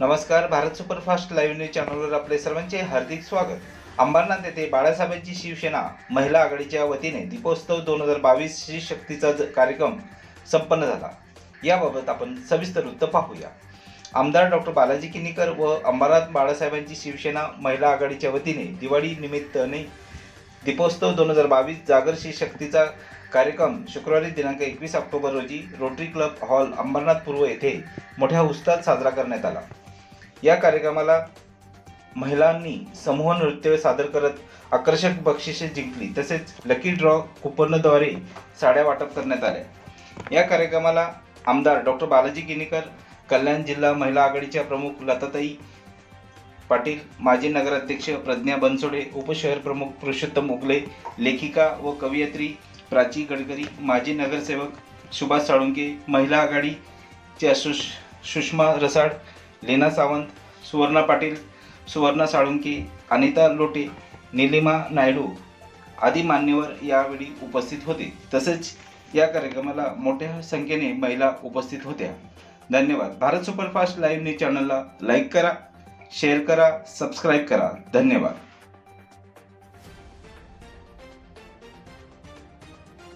नमस्कार Bharat superfast live news चॅनलवर आपले सर्वांचे हार्दिक स्वागत. अंबरनाथ येथे बाळासाहेबांची शिवसेना महिला आघाडीच्या वतीने दीपोत्सव दोन हजार बावीस श्री शक्तीचा ज- कार्यक्रम संपन्न झाला. याबाबत आपण सविस्तर वृत्त पाहूया. आमदार डॉक्टर बालाजी किनीकर व अंबरनाथ बाळासाहेबांची शिवसेना महिला आघाडीच्या वतीने दिवाळी निमित्ताने दीपोत्सव दोन हजार बावीस जागर श्री शक्तीचा कार्यक्रम शुक्रवारी दिनांक एकवीस ऑक्टोबर रोजी रोटरी क्लब हॉल अंबरनाथ पूर्व येथे मोठ्या उत्साहात साजरा करण्यात आला. या कार्यक्रमाला महिलांनी समूह नृत्य सादर करत आकर्षक बक्षिसे जिंकली. तसेच लकी ड्रॉ कुपनद्वारे साड्या वाटप करण्यात आल्या. या कार्यक्रमाला आमदार डॉक्टर बालाजी किनीकर कल्याण जिल्हा महिला आघाडीच्या प्रमुख लताताई पाटील माजी नगराध्यक्ष प्रज्ञा बनसोडे उपशहर प्रमुख पुरुषोत्तम उगले लेखिका व कवयित्री प्राची गडकरी माजी नगरसेवक सुभाष साळुंके महिला आघाडीच्या सुष सुषमा रसाड लेना सावंत सुवर्णा पाटील सुवर्णा साळुंकी अनिता लोटे निलिमा नायडू आदी मान्यवर यावेळी उपस्थित होते. तसेच या कार्यक्रमाला मोठ्या संख्येने महिला उपस्थित होत्या. धन्यवाद. भारत सुपरफास्ट लाईव्ह न्यूज चॅनलला लाईक करा शेअर करा सबस्क्राईब करा. धन्यवाद.